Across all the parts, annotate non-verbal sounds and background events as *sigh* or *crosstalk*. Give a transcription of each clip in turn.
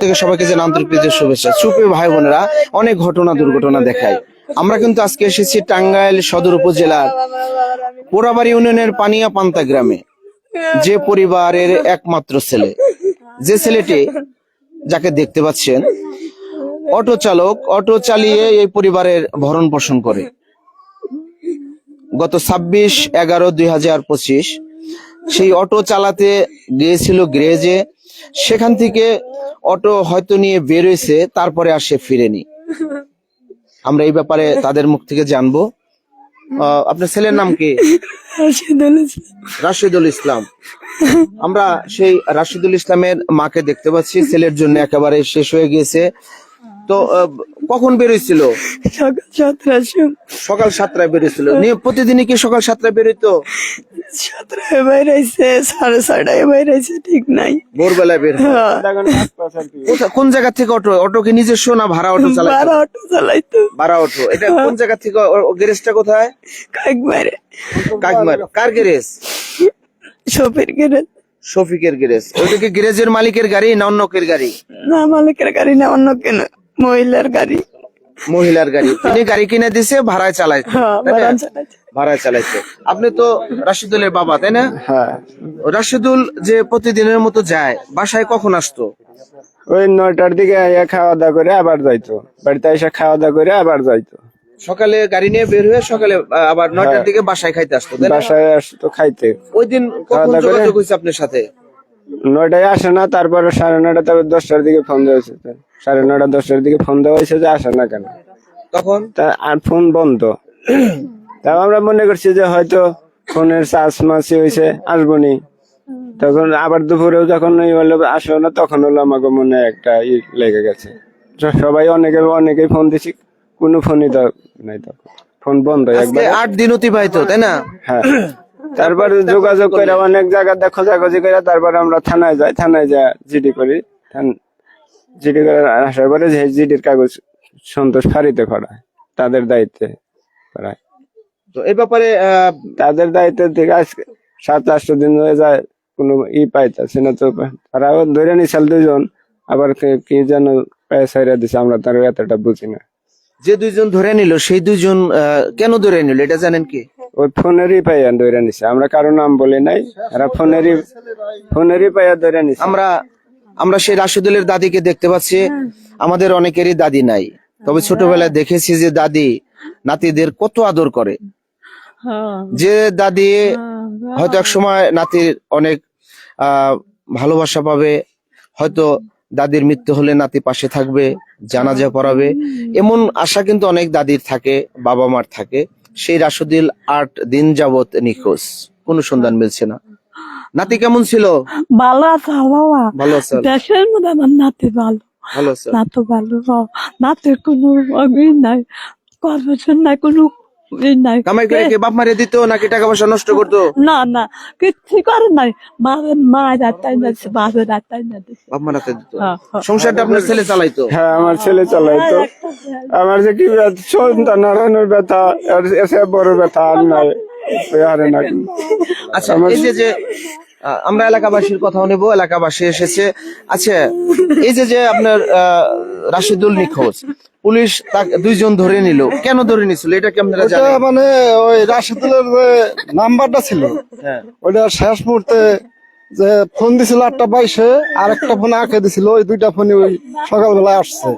থেকে সবাইকে জানা আন্তরিক শুভেচ্ছা। চুপে ভাই বোনেরা, অনেক ঘটনা, দুর্ঘটনা দেখায় আমরা কিন্তু আজকে এসেছি টাঙ্গাইল সদর উপজেলার পোড়াবাড়ি ইউনিয়নের পানিয়া পান্তা গ্রামে। যে পরিবারের একমাত্র ছেলে। যে ছেলেটি যাকে দেখতে পাচ্ছেন, অটো চালক, অটো চালিয়ে এই পরিবারের ভরণ পোষণ করে। গত ছাব্বিশ এগারো দুই সেই অটো চালাতে গিয়েছিল গ্রেজে। সেখান থেকে অটো হয়তো নিয়ে বেরোয়েছে তারপরে আর সে ফিরেনি। আমরা এই ব্যাপারে তাদের মুখ থেকে জানব। আহ, আপনার ছেলের নাম কি? রাশিদুল ইসলাম। আমরা সেই রাশিদুল ইসলামের মাকে দেখতে পাচ্ছি। ছেলের জন্য একেবারে শেষ হয়ে গিয়েছে। তো কখন বেরোইছিল? সকাল সময়। সকাল সাতটায় বেরোইছিল। নিয়ে প্রতিদিনই কি সকাল সাতটায় বেরোইতো? সাতটায় বাইরেছে সাড়ে ছটায় বাইরেছে ঠিক নাই। ভোরবেলায় বের হয়। কোন জায়গা থেকে অটো? অটো কি নিজস্ব না ভাড়া অটো চালায় বারো অটো চালাইতো। ভাড়া অটো। এটা কোন জায়গা থেকে? গ্যারেজটা কোথায়? কাক মারে কাকমার। কার গ্যারেজ? সফির গেলে শফিকের গ্যারেজ। ওইটা কি গ্যারেজের মালিকের গাড়ি না অন্যকের গাড়ি? না মালিকের গাড়ি না অন্য কেন? মহিলার গাড়ি। মহিলার গাড়ি। তিনি গাড়ি কিনে দিছে ভাড়ায় চালাইতো হ্যাঁ ভাড়ায় চালাইছে। আপনি তো রাশিদুলের বাবা তাই না? হ্যাঁ। রাশিদুল যে প্রতিদিনের মতো যায় বাসায় কখন আসতো? ওই নয়টার দিকে খাওয়া দাওয়া করে আবার যাইতো। বাড়িতে এসে খাওয়া দাওয়া করে আবার যাইতো। সকালে গাড়ি নিয়ে বের হয়ে সকালে আবার নয়টার দিকে বাসায় খাইতে আসতো তাই বাসায় আসতো খাইতে। ওই দিন কখন খাওয়া দাওয়া করে? যোগাযোগ হয়েছে আপনার সাথে? নয়টায় আসে না তারপরে সাড়ে নয়টা তারপর দশটার দিকে ফোন দেওয়া হয়েছে সাড়ে নয়টা দশটার দিকে ফোন দেওয়া হয়েছে যে আসে না কেন? তখন? আর ফোন বন্ধ। তা আমরা মনে করছি যে হয়তো ফোনের চার্জ মাসি হয়েছে আসব নি তখন আবার দুপুরেও যখন ওই হলো আসো না তখন হলো আমাকে মনে একটা ই লেগে গেছে। সবাই অনেকে অনেকেই ফোন দিছি কোনো ফোনই তো নাই তখন। ফোন বন্ধ একবার। আট দিন অতিবাহিত তাই না? হ্যাঁ। তারপর যোগাযোগ করে অনেক জায়গাতে খোঁজাখুঁজি করে তারপর আমরা থানায় যাই থানায় যা জিডি করি। থান- জিডি করে আসার পরে যে জিডির কাগজ সন্তোষ ফাঁড়িতে করায় তাদের দায়িত্বে করায়। তো এই ব্যাপারে তাদের দায়িত্ব থেকে আজকে সাত আটশো দিন হয়ে যায় কোনো ই পাইতেছে না। তো তারা ধরে নিছিল দুজন আবার কে- কি যেন পায়ে সাইরা দিছে আমরা তার এতটা বুঝি না। যে দুইজন ধরে নিল সেই দুইজন কেন ধরে নিল? এটা জানেন কি? ওই ফোনেরই পাইয়া ধরে নিছে। আমরা কারও নাম বলি নাই এরা ফোনেরই ফোনেরই পাইয়া ধরে নিছে। আমরা আমরা সেই রাশিদুলের দাদিকে দেখতে পাচ্ছি। আমাদের অনেকেরই দাদি নাই। তবে ছোটবেলায় দেখেছি যে দাদি নাতিদের কত আদর করে। যে দাদি হয়তো এক সময় নাতির অনেক আহ ভালোবাসা পাবে হয়তো দাদির মৃত্যু হলে নাতি পাশে থাকবে জানাজা পড়াবে। এমন আশা কিন্তু অনেক দাদির থাকে বাবা মার থাকে। সেই রাশিদুল আট দিন যাবত নিখোঁজ। কোনো সন্ধান মিলছে না। নাতি কেমন ছিল? ভালো আছে বাবা। ভালো আছে। দেশের মধ্যে আমার নাতি ভালো। ভালো আছে। নাতো ভালো। নাতের কোনো নাই কর্মশন নাই কোনো কামাই করে কি বাপ মারে দিত নাকি টাকা পয়সা নষ্ট করতো? না না কিচ্ছু করে নাই। বাবার মা রাতাই যাচ্ছে বাবার রাতাই না দিছে। বাপ মারাতে দিত। হ্যাঁ, হ্যাঁ। সংসারটা আপনার ছেলে চালাইতো? হ্যাঁ আমার ছেলে চালাইতো। আমার যে কি ব্যথা সন্তান হারানোর ব্যথা এসে বড় ব্যথা আর নাই। আচ্ছা এই যে যে আমরা এলাকাবাসীর কথা নেব এলাকাবাসী এসেছে। আচ্ছা এই যে যে আপনার আহ, রাশিদুল নিখোঁজ। পুলিশ তাকে দুইজন ধরে নিল। কেন ধরে নিছিল? এটা কি আপনারা জানেন? মানে ওই রাশিদুলের যে নাম্বারটা ছিল হ্যাঁ। ওইটা শেষ মুহূর্তে যে ফোন দিছিল আটটা বাইশে আর একটা ফোন আঁকে দিছিল ওই দুইটা ফোনই ওই সকালবেলায় আসছে।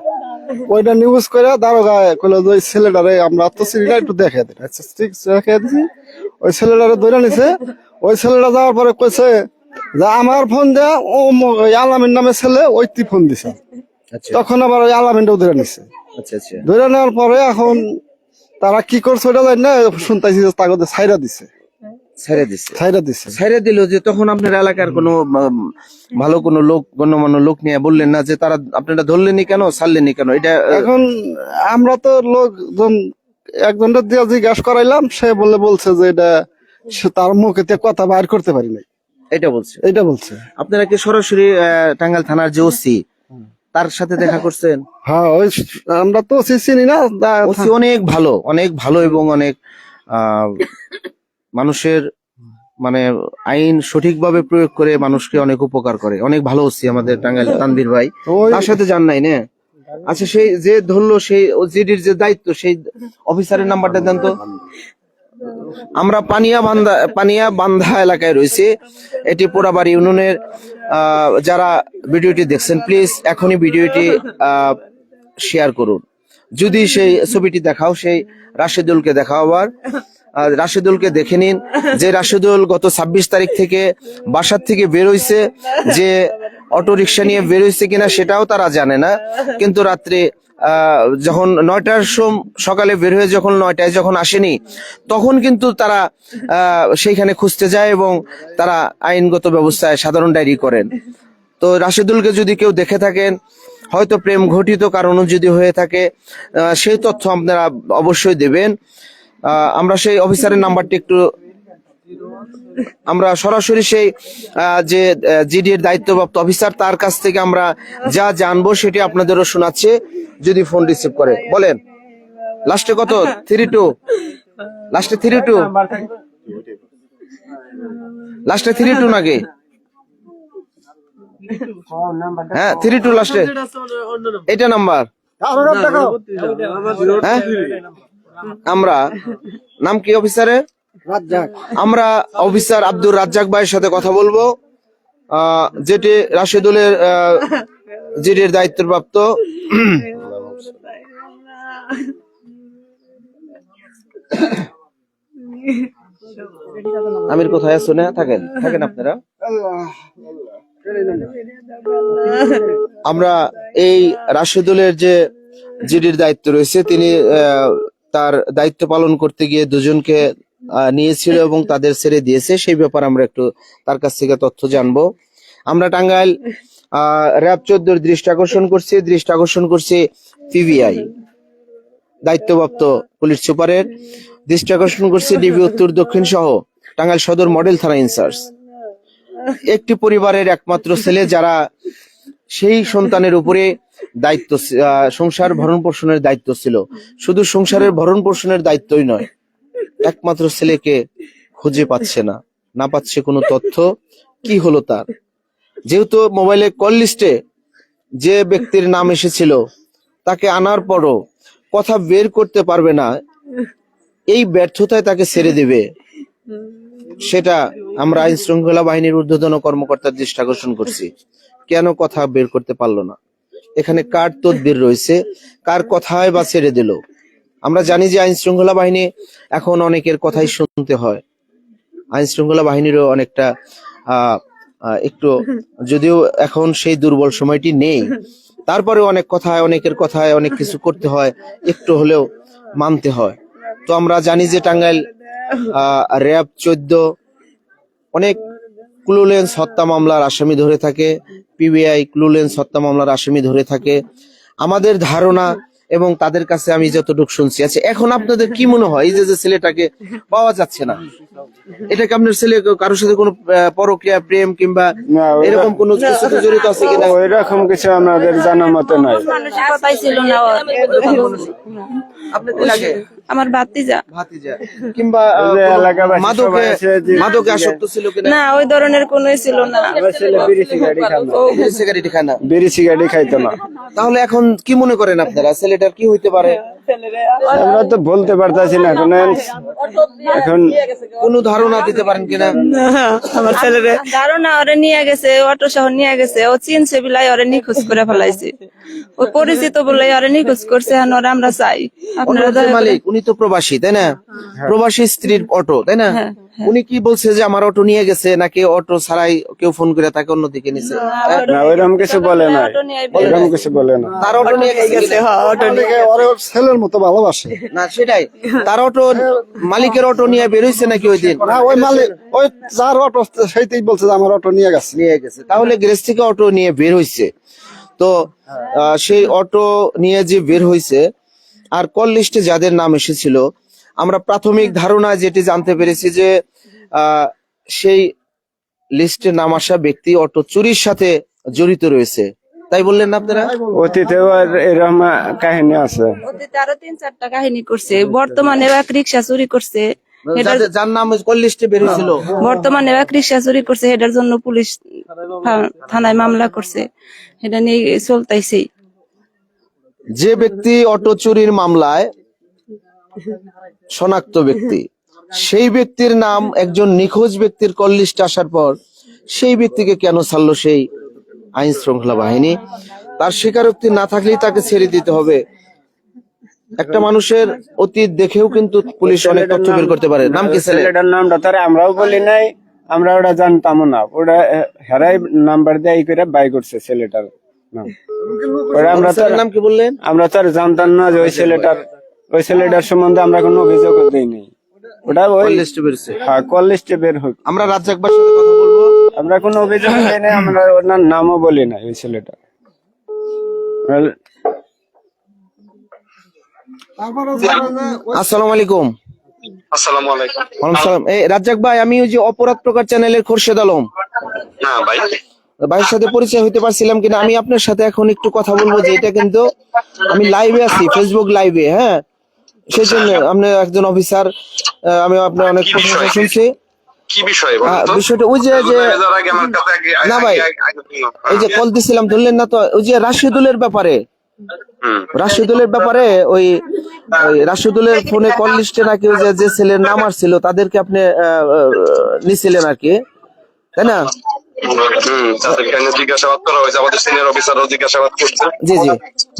ওইটা নিউজ করে দারোগায় কইলো যে ওই ছেলেটারে আমরা তো সিরিটা একটু দেখে দিই। আচ্ছা ঠিক দেখে দিছি। ওই ছেলেটারে ধরে নিছে। ওই ছেলেটা যাওয়ার পরে কইছে যে আমার ফোন দেয়া ও আলামিন নামে ছেলে ওই তুই ফোন দিছে। তখন আবার ওই আলামিনটাও ধরে নিছে। আচ্ছা আচ্ছা। ধরে নেওয়ার পরে এখন তারা কি করছে ওটা জানি না শুনতেছি যে তাগতে ছাইরা দিছে। ছেড়ে দিছে। ছাইরা দিছে। ছেড়ে দিল যে তখন আপনার এলাকার কোনো ভালো কোনো লোক গণ্যমান্য লোক নিয়ে বললেন না যে তারা আপনারা ধরলেনি কেন ছাড়লেনি কেন? এটা এখন আমরা তো লোকজন একজনটা দিয়ে জিজ্ঞাসা করাইলাম সে বলে বলছে যে এটা তার মুখেতে কথা বাইর করতে পারি নাই। এটা বলছে। এটা বলছে। আপনারা কি সরাসরি আহ, টাঙ্গাইল থানার যে ওসি তার সাথে দেখা করছেন? হ্যাঁ ওই আমরা তো চিনি না ওসি অনেক ভালো অনেক ভালো এবং অনেক মানুষের মানে আইন সঠিকভাবে প্রয়োগ করে মানুষকে অনেক উপকার করে। অনেক ভালো হচ্ছে আমাদের টাঙ্গাইল তানভীর ভাই। তার সাথে জান নাই না? আচ্ছা সেই যে ধরলো সেই জিডির যে দায়িত্ব সেই অফিসারের নাম্বারটা দেন তো। আমরা পানিয়া বান্ধা পানিয়া বান্ধা এলাকায় রয়েছে। এটি পোড়াবাড়ি ইউনিয়নের যারা ভিডিওটি দেখছেন প্লিজ এখনই ভিডিওটি শেয়ার করুন। যদি সেই ছবিটি দেখাও, সেই রাশেদুলকে দেখাও আবার। রাশেদুলকে দেখে নিন যে রাশেদুল গত ছাব্বিশ তারিখ থেকে বাসার থেকে বেরোইছে যে অটো রিক্সা নিয়ে বের হইছে কিনা সেটাও তারা জানে না। কিন্তু রাত্রে যখন নয়টার সোম সকালে বের হয়ে যখন নয়টায় যখন আসেনি, তখন কিন্তু তারা সেইখানে খুঁজতে যায় এবং তারা আইনগত ব্যবস্থায় সাধারণ ডায়েরি করেন। তো রাশেদুলকে যদি কেউ দেখে থাকেন, হয়তো প্রেম ঘটিত কারণও যদি হয়ে থাকে সেই তথ্য আপনারা অবশ্যই দেবেন। আমরা সেই অফিসারের নাম্বারটি একটু আমরা সরাসরি সেই যে জিডি এর দায়িত্বপ্রাপ্ত অফিসার তার কাছ থেকে আমরা যা জানব সেটি আপনাদেরও শোনাচ্ছে। যদি ফোন রিসিভ করে বলেন। লাস্টে কত? থ্রি টু লাস্টে থ্রি টু লাস্টে থ্রি টু নাকি? হ্যাঁ থ্রি টু লাস্টে এটা নাম্বার হ্যাঁ? আমরা। নাম কি অফিসারের আমরা অফিসার আব্দুর রাজ্জাক ভাইয়ের সাথে কথা বলব। যেটি রাশেদুলের জিডির দায়িত্বপ্রাপ্ত। আমির, কোথায় আছো না? থাকেন থাকেন আপনারা। আমরা এই রাশেদুলের যে জিডির দায়িত্ব রয়েছে, তিনি তার দায়িত্ব পালন করতে গিয়ে দুজনকে নিয়েছিল এবং তাদের ছেড়ে দিয়েছে, সেই ব্যাপারে আমরা একটু তার কাছ থেকে তথ্য জানব। আমরা টাঙ্গাইল র্যাব চোদ্দোর দৃষ্টি আকর্ষণ করছি দৃষ্টি আকর্ষণ করছি পিবিআই দায়িত্বপ্রাপ্ত পুলিশ সুপারের। দৃষ্টি আকর্ষণ করছে ডিবি উত্তর, দক্ষিণ সহ টাঙ্গাইল সদর মডেল থানা ইনচার্জ। একটি পরিবারের একমাত্র ছেলে যারা সেই সন্তানের উপরে দায়িত্ব সংসার ভরণ পোষণের দায়িত্ব ছিল। শুধু সংসারের ভরণ পোষণের দায়িত্বই নয় একমাত্র ছেলেকে খুঁজে পাচ্ছে না না পাচ্ছে কোনো তথ্য। কি হলো তার? যেহেতু মোবাইলে কল লিস্টে যে ব্যক্তির নাম এসেছিল, তাকে আনার পরও কথা বের করতে পারবে না, এই ব্যর্থতায় তাকে ছেড়ে দেবে। সেটা আমরা আইন শৃঙ্খলা বাহিনীর ঊর্ধ্বতন কর্মকর্তার দৃষ্টি আকর্ষণ করছি। কেন কথা বের করতে পারল না? এখানে কার তদবির রয়েছে? কার কথায় বা ছেড়ে দিল? আমরা জানি যে আইন শৃঙ্খলা বাহিনী এখন অনেকের কথাই শুনতে হয়। আইন শৃঙ্খলা বাহিনীরও অনেকটা একটু যদিও এখন সেই দুর্বল সময়টি নেই তারপরে অনেক কথায়, অনেকের কথায় অনেক কিছু করতে হয়, একটু হলেও মানতে হয়। তো আমরা জানি যে টাঙ্গাইল র্যাব চোদ্দ, অনেক ক্লুলেন্স হত্যা মামলার আসামি ধরে থাকে, পিবিআই ক্লুলেন্স হত্যা মামলার আসামি ধরে থাকে। আমাদের ধারণা এবং তাদের কাছে আমি যতটুকু শুনছি। আচ্ছা এখন আপনাদের কি মনে হয়? এই যে যে ছেলেটাকে পাওয়া যাচ্ছে না এটাকে আপনার ছেলে কারোর সাথে কোনো পরক্রিয়া পরকীয়া প্রেম কিংবা এরকম কোনো কিছুতে জড়িত আছে কিনা? এরকম কিছু আমাদের জানা মতে নাই। মানসিকতাই ছিল না ওর। আপনাদের লাগে আমার ভাতিজা। ভাতিজা। কিংবা মাদকে মাদকে আসক্ত ছিল কিনা? না ওই ধরনের কোনোই ছিল না। বিড়ি সিগারেট বিড়ি খাইতো না। তাহলে এখন কি মনে করেন আপনারা? ছেলেটার কি হইতে পারে? আমরা তো বলতে পারতাছি না এখন এখন কোন ধারণা দিতে পারেন কিনা? আমার ছেলেরে ধারণা ওরে নিয়ে গেছে অটো সহ নিয়ে গেছে ও চিনছে বিলাই ওরে নিখোঁজ করে ফেলাইছে। ও পরিচিত বলে ওরে নিখোঁজ করছে এখন ওরা আমরা চাই। আপনারা মালিক উনি তো প্রবাসী তাই না? প্রবাসী স্ত্রীর অটো তাই না? উনি কি বলছে যে আমার অটো নিয়ে গেছে নাকি অটো ছাড়াই কেউ ফোন করে তাকে অন্যদিকে নিছে? না ওইরকম কিছু বলে অটো ওইরকম কিছু বলে না। তার অটো নিয়ে গেছে অনেকে ওরে ওর ছেলের মতো ভালোবাসে। না সেটাই। তার অটো মালিকের অটো নিয়ে বেরোইছে নাকি ওই দিন? না ওই মালিক ওই যার অটো সেইটাই বলছে যে আমার অটো নিয়ে গেছে। নিয়ে গেছে। তাহলে গ্যারেজ থেকে অটো নিয়ে বের হইছে। তো আহ, সেই অটো নিয়ে যে বের হইছে আর কল লিস্টে যাদের নাম এসেছিল আমরা প্রাথমিক ধারণা যেটি জানতে পেরেছি যে আহ, সেই লিস্টে নাম আসা ব্যক্তি অটো চুরির সাথে জড়িত রয়েছে। তাই বললেন না আপনারা? অতীতেও আর এরকম কাহিনী আছে। অতীতে আরও তিন চারটা কাহিনী করছে। বর্তমানে এক রিক্সা চুরি করছে। যার নাম লিস্টে বেরিয়েছিল বর্তমানে এক রিক্সা চুরি করছে। এটার জন্য পুলিশ থা- থানায় মামলা করছে। এটা নিয়ে চলতেছেই যে ব্যক্তি অটো চুরির মামলায় *laughs* শনাক্ত ব্যক্তি। সেই ব্যক্তির নাম একজন নিখোঁজ ব্যক্তির কল লিস্টে আসার পর সেই ব্যক্তিকে কেন ছাড়লো সেই আইন শৃঙ্খলা বাহিনী? তার স্বীকারোক্তি না থাকলেই তাকে ছেড়ে দিতে হবে। একটা মানুষের অতীত দেখেও কিন্তু পুলিশ অনেক তথ্য বের করতে পারে। নাম কি ছেলে? ছেলেটার নামটা তার আমরাও বলি নাই আমরা ওটা জানতামও না। ওটা হেরাই নাম্বার দিয়ে ই করে বাই করছে ছেলেটার নাম। ওটা আমরা তো ছেলের নাম কি বললেন? আমরা তো আর জানতাম না যে ওই ছেলেটার ওই ছেলেটার সম্বন্ধে আমরা কোনো অভিযোগ দিইনি। ওটা ওই কল লিস্টে বেরোছে হ্যাঁ কল লিস্টে বের হোক আমরা রাজ্জাকবার সাথে কথা বলব। আমরা কোনো অভিযোগ দিই নাই আমরা ওনার নামও বলি না ওই ছেলেটা আসসালামু আলাইকুম। আসসালামু আলাইকুম। ওয়ালাইকুম সালাম। এই রাজ্জাক ভাই আমি ওই যে অপরাধ প্রকার চ্যানেলের খোরশেদ আলম। ভাই। ভাইয়ের সাথে পরিচয় হতে পারছিলাম কিনা আমি আপনার সাথে এখন একটু কথা বলব যে এটা কিন্তু আমি লাইভে আছি ফেসবুক লাইভে হ্যাঁ? সেই জন্য আপনি একজন অফিসার আমি আপনার অনেক কি প্রশংসা শুনছি। কি বিষয় বিষয়টা ওই যে না ভাই, এই যে কল দিছিলাম ধরলেন না তো ওই যে রাশিদুলের ব্যাপারে। রাশিদুলের ব্যাপারে ওই রাশিদুলের ফোনে কল লিস্টে নাকি ওই যে ছেলের নাম আসছিল তাদেরকে আপনি নিছিলেন আর কি তাই না? তাদেরকে এনে জিজ্ঞাসাবাদ করা হয়েছে আমাদের সিনিয়র অফিসারও জিজ্ঞাসাবাদ করছে। জি জি।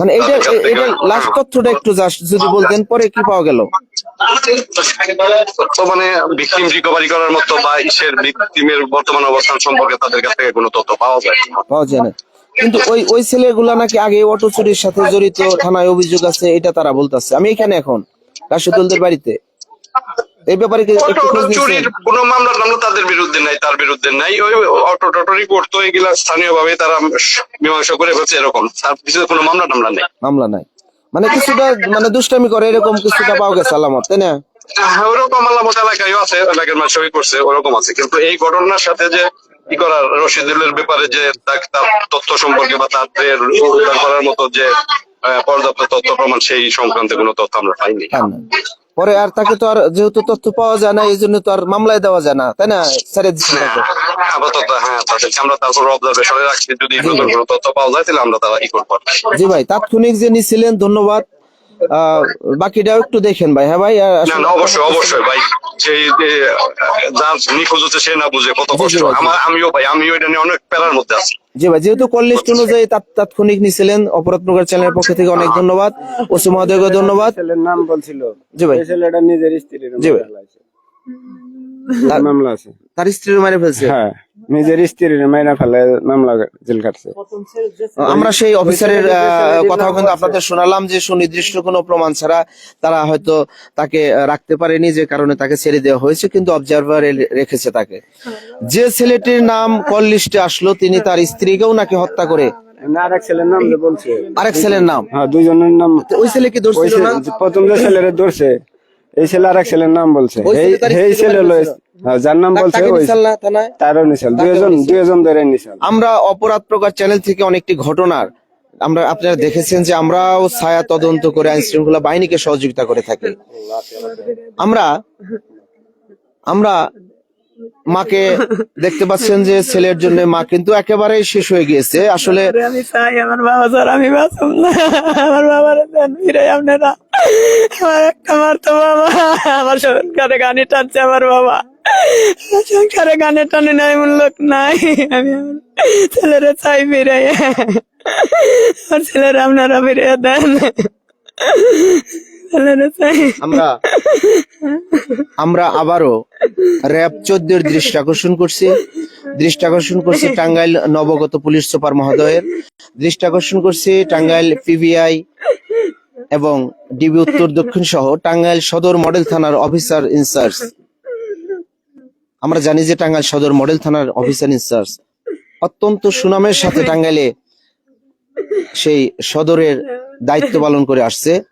মানে এটা এটা লাস্ট তথ্যটা একটু জাস্ট যদি বলতেন পরে কি পাওয়া গেল? তো মানে ভিকটিম রিকভারি করার মতো বা ইসের ভিকটিমের বর্তমান অবস্থান সম্পর্কে তাদের কাছ থেকে কোনো তথ্য পাওয়া যায়? পাওয়া যায় না। কিন্তু ওই ওই ছেলেগুলা নাকি আগে অটো চুরির সাথে জড়িত থানায় অভিযোগ আছে এটা তারা বলতেছে। আমি এখানে এখন রাশিদুলদের বাড়িতে। এই ব্যাপারে কি চুরির কোনো মামলা টামলা তাদের বিরুদ্ধে নাই তার বিরুদ্ধে নাই। ওই অটো টটো রিপোর্ট তো এগুলা স্থানীয় ভাবে তারা মীমাংসা করে ফেলছে এরকম। তার পিছনে কোনো মামলা টামলা নেই। মামলা নাই। মানে কিছুটা মানে দুষ্টামি করে এরকম কিছুটা পাওয়া গেছে আলামত তাই না? হ্যাঁ, ওরকম আলামত এলাকায় আছে এলাকার মানুষ করছে ওরকম আছে। কিন্তু এই ঘটনার সাথে যে কি করার রশিদুলের ব্যাপারে যে তার তথ্য সম্পর্কে বা তাদের উদ্ধার করার মতো যে পর্যাপ্ত তথ্য প্রমাণ সেই সংক্রান্ত কোনো তথ্য আমরা পাইনি। পরে আর তাকে তো আর যেহেতু তথ্য পাওয়া যায় না এই জন্য তো আর মামলায় দেওয়া যায় না তাই না? ছেড়ে দিচ্ছে আপাতত হ্যাঁ তাদেরকে আমরা তারপর অবজারভেশনে রাখছি। যদি নতুন কোনো তথ্য পাওয়া যায় তাহলে আমরা তারা ই করব। জি ভাই তাৎক্ষণিক যিনি ছিলেন ধন্যবাদ। বাকিটাও একটু দেখেন ভাই হ্যাঁ ভাই? অবশ্যই অবশ্যই ভাই। যে যার নিখোঁজ হচ্ছে সে না বুঝে কত কষ্ট। আমার আমিও ভাই আমিও এটা নিয়ে অনেক প্যারার মধ্যে আছি। জি ভাই যেহেতু কল লিস্ট অনুযায়ী তাৎ- তাৎক্ষণিক নিছিলেন অপরাধ প্রকার চ্যানেলের পক্ষ থেকে অনেক ধন্যবাদ। ওসি মহোদয়কে ধন্যবাদ। ছেলের নাম বলছিল। জি ভাই। ছেলেটা নিজের স্ত্রীর জি ভাই। মামলা আছে। তার স্ত্রীর মারে ফেলছে? হ্যাঁ নিজের স্ত্রীর মাইনা ফেলে মামলা জেল কাটছে। আমরা সেই অফিসারের কথাও কিন্তু আপনাদের শোনালাম যে সুনির্দিষ্ট কোনো প্রমাণ ছাড়া তারা হয়তো তাকে রাখতে পারেনি যে কারণে তাকে ছেড়ে দেওয়া হয়েছে কিন্তু অবজারভার রেখেছে তাকে। যে ছেলেটির নাম কল লিস্টে আসলো তিনি তার স্ত্রীকেও নাকি হত্যা করে। আরেক ছেলের নাম বলছে। আরেক ছেলের নাম? হ্যাঁ দুইজনের নাম ওই ছেলে কি ওই ধরছিল না? ছে- প্রথম যে ছেলেরে ধরছে এই ছেলে আরেক ছেলের নাম বলছে। এই ছেলে হলো হ্যাঁ, যার নাম বলছে তাকে ওই নিছাল না থানায়। তারও নিশাল দুইজন দুইজন ধরে নিশাল আমরা অপরাধ প্রকার চ্যানেল থেকে অনেকটি ঘটনার আমরা আপনারা দেখেছেন যে আমরাও ছায়া তদন্ত করে আইন শৃঙ্খলা বাহিনীকে সহযোগিতা করে থাকি। আমরা আমরা মাকে দেখতে পাচ্ছেন যে ছেলের জন্য মা কিন্তু একেবারেই শেষ হয়ে গিয়েছে। আসলে আমি চাই আমার বাবা স্যার আমি বাঁচুম না। আমার বাবার আপনারা আমার একটা আমার তো বাবা। আমার সংসারে গানে টানছে আমার বাবা। সংসারে গানে টানে নাই, এমন লোক নাই। আমি ছেলেরা চাই ফিরে আমার ছেলেরা আপনারা ফিরে দেন। আমরা আমরা আবারও র্যাব চোদ্দের দৃষ্টি আকর্ষণ করছি। দৃষ্টি আকর্ষণ করছি টাঙ্গাইল নবগত পুলিশ সুপার মহোদয়ের। দৃষ্টি আকর্ষণ করছি টাঙ্গাইল পিবিআই এবং ডিবি উত্তর দক্ষিণ সহ টাঙ্গাইল সদর মডেল থানার অফিসার ইনচার্জ আমরা জানি যে টাঙ্গাইল সদর মডেল থানার অফিসার ইনচার্জ অত্যন্ত সুনামের সাথে টাঙ্গাইলে সেই সদরের দায়িত্ব পালন করে আসছে।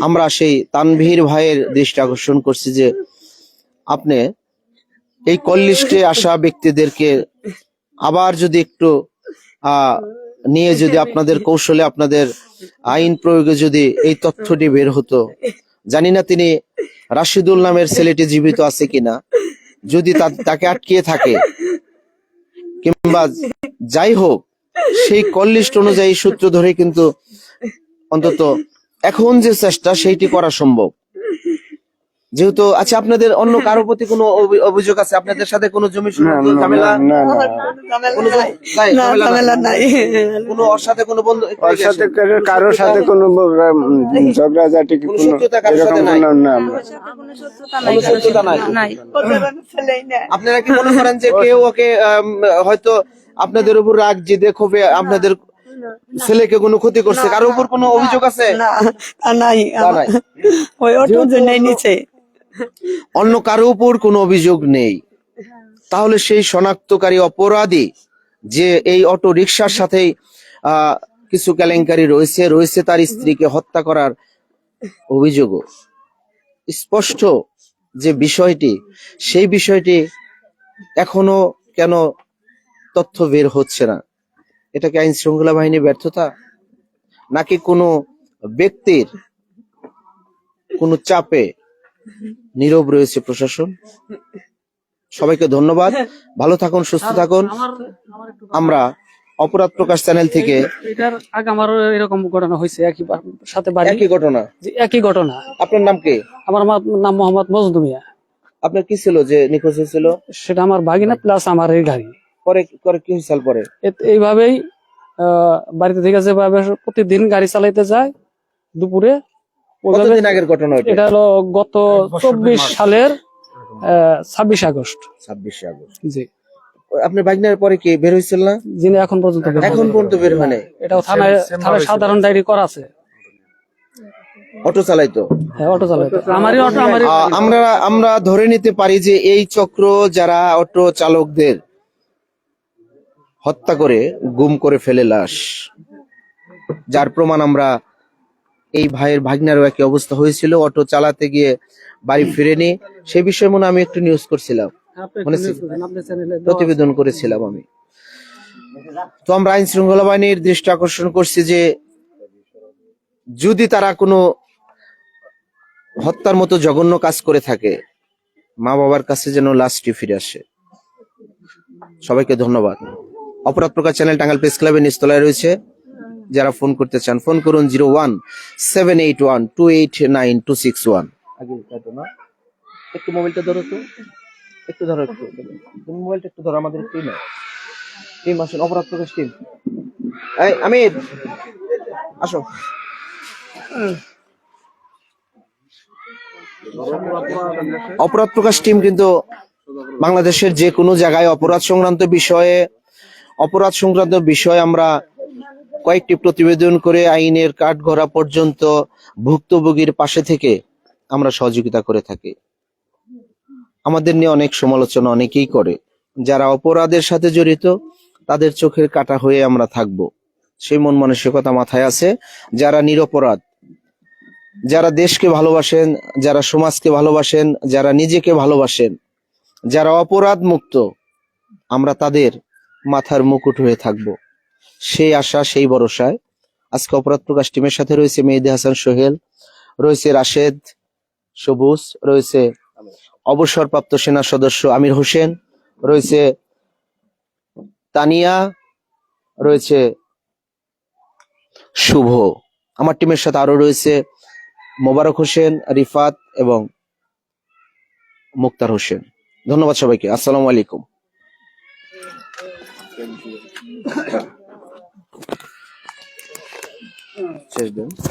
আমরা সেই তানভীর ভাইয়ের দৃষ্টি আকর্ষণ করছি যে আপনি এই কল আসা ব্যক্তিদেরকে আবার যদি একটু নিয়ে যদি আপনাদের কৌশলে আপনাদের আইন প্রয়োগে যদি এই তথ্যটি বের হতো, জানি না তিনি রাশিদুল নামের ছেলেটি জীবিত আছে কিনা। যদি তাকে আটকিয়ে থাকে, কিংবা যাই হোক, সেই কল লিস্ট অনুযায়ী সূত্র ধরে কিন্তু অন্তত এখন যে চেষ্টা, সেইটি করা সম্ভব। যেহেতু আচ্ছা আপনাদের অন্য কারও প্রতি কোনো অভি- অভিযোগ আছে? আপনাদের সাথে কোনো জমি ঝামেলা? কোনো নাই, না ঝামেলা ঝামেলা নাই। নাই কোনো ওর সাথে কোনো বন্ধু ওর সাথে কারোর সাথে কোনো ঝগড়াঝাটি কোনো এরকম কোনো না আপনারা কি মনে করেন যে কেউ ওকে হয়তো আপনাদের উপর রাগ জিদে ক্ষোভে আপনাদের ছেলেকে কোনো ক্ষতি করছে? কারোর উপর কোনো অভিযোগ আছে? না নাই। তা নাই। ওই জন্যই নিচে অন্য কারও উপর কোনো অভিযোগ নেই। তাহলে সেই শনাক্তকারী অপরাধী যে এই অটো রিক্সার আহ, কিছু কেলেঙ্কারি রয়েছে রয়েছে তার স্ত্রীকে হত্যা করার অভিযোগও। স্পষ্ট যে বিষয়টি সেই বিষয়টি এখনও কেন তথ্য বের হচ্ছে না? এটা কি আইন শৃঙ্খলা বাহিনী ব্যর্থতা? নাকি কোনো ব্যক্তির কোনো চাপে *laughs* নীরব রয়েছে প্রশাসন। সবাইকে ধন্যবাদ। ভালো থাকুন সুস্থ থাকুন। আমরা অপরাধ প্রকাশ চ্যানেল থেকে এটার আগে আমারও এরকম ঘটনা হয়েছে একই সাথে বাড়ি। একই ঘটনা? একই ঘটনা। আপনার নাম কি? আমার নাম মোহাম্মদ মজদু মিয়া। আপনার কি ছিল যে নিখোঁজ হয়েছিল? সেটা আমার বাগিনা প্লাস আমার এই গাড়ি। পরে পরে কি হয়েছিল পরে এইভাবেই আহ, বাড়িতে থেকে যেভাবে প্রতিদিন গাড়ি চালাইতে যায় দুপুরে কতদিন আগের ঘটনা এটা হলো গত চব্বিশ সালের ছাব্বিশ আগস্ট। ছাব্বিশে আগস্ট। জি। আপনার বাগনার পরে কি বের হয়েছিল না? যিনি এখন পর্যন্ত বের এখন হয়নি। পর্যন্ত বের হয় নাই। এটাও থানায় থানায় সাধারণ ডায়েরি করা আছে। অটো চালাইতো? হ্যাঁ অটো চালাইতে। আমারই অটো আমারই আমরা আমরা ধরে নিতে পারি যে এই চক্র যারা অটো চালকদের হত্যা করে গুম করে ফেলে লাশ যার প্রমাণ আমরা এই ভাইয়ের ভাগনারও একই অবস্থা হয়েছিল অটো চালাতে গিয়ে বাড়ি ফিরেনি। সেই বিষয়ে মনে আমি একটু নিউজ করছিলাম। প্রতিবেদন করেছিলাম আমি। তো আমরা আইন শৃঙ্খলা বাহিনীর দৃষ্টি আকর্ষণ করছি যে যদি তারা কোনো হত্যার মতো জঘন্য কাজ করে থাকে মা বাবার কাছে যেন লাশটি ফিরে আসে। সবাইকে ধন্যবাদ। অপরাধ প্রকাশ চ্যানেল টাঙ্গাল প্রেস ক্লাবের নিচতলায় রয়েছে। যারা ফোন করতে চান ফোন করুন zero one seven eight one two eight nine two six one. আগে কাটো না। একটু মোবাইলটা ধরো তো। একটু ধরো একটু। তুমি মোবাইলটা একটু ধরো আমাদের টিম টিম আসুন অপরাধ প্রকাশ টিম এই আমির! আসো। অপরাধ প্রকাশ টিম কিন্তু বাংলাদেশের যে কোনো জায়গায় অপরাধ সংক্রান্ত বিষয়ে অপরাধ সংক্রান্ত বিষয়ে আমরা কয়েকটি প্রতিবেদন করে আইনের কাঠগড়া পর্যন্ত ভুক্তভোগীর পাশে থেকে আমরা সহযোগিতা করে থাকি। আমাদের নিয়ে অনেক সমালোচনা অনেকেই করে। যারা অপরাধের সাথে জড়িত, তাদের চোখের কাটা হয়ে আমরা থাকব। সেই মন মানসিকতা মাথায় আছে। যারা নিরপরাধ, যারা দেশকে ভালোবাসেন, যারা সমাজকে ভালোবাসেন, যারা নিজেকে ভালোবাসেন, যারা অপরাধ মুক্ত আমরা তাদের মাথার মুকুট হয়ে থাকব। সেই আশা, সেই ভরসায়। আজকে অপরাধ প্রকাশ টিমের সাথে রয়েছে মেহেদি হাসান সোহেল, রয়েছে রাশেদ সবুজ, রয়েছে অবসরপ্রাপ্ত সেনা সদস্য আমির হোসেন, রয়েছে তানিয়া, রয়েছে শুভ। আমার টিমের সাথে আরও রয়েছে মোবারক হোসেন, রিফাত এবং মুক্তার হোসেন। ধন্যবাদ সবাইকে। আসসালামু আলাইকুম। শেষ দিন